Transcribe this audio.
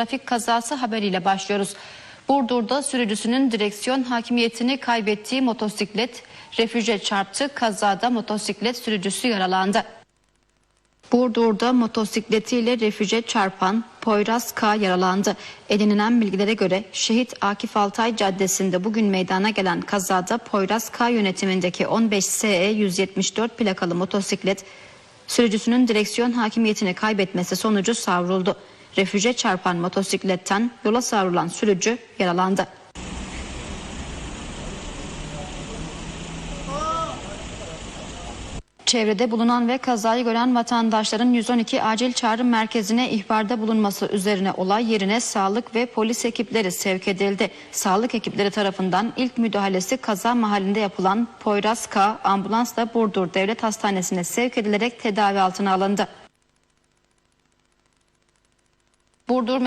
trafik kazası haberiyle başlıyoruz. Burdur'da sürücüsünün direksiyon hakimiyetini kaybettiği motosiklet refüje çarptı. Kazada motosiklet sürücüsü yaralandı. Burdur'da motosikletiyle refüje çarpan Poyraz K yaralandı. Edinilen bilgilere göre Şehit Akif Altay Caddesi'nde bugün meydana gelen kazada Poyraz K yönetimindeki 15 SE 174 plakalı motosiklet sürücüsünün direksiyon hakimiyetini kaybetmesi sonucu savruldu. Refüje çarpan motosikletten yola savrulan sürücü yaralandı. Çevrede bulunan ve kazayı gören vatandaşların 112 acil çağrı merkezine ihbarda bulunması üzerine olay yerine sağlık ve polis ekipleri sevk edildi. Sağlık ekipleri tarafından ilk müdahalesi kaza mahallinde yapılan Poyraz K ambulansla Burdur Devlet Hastanesi'ne sevk edilerek tedavi altına alındı. Burdur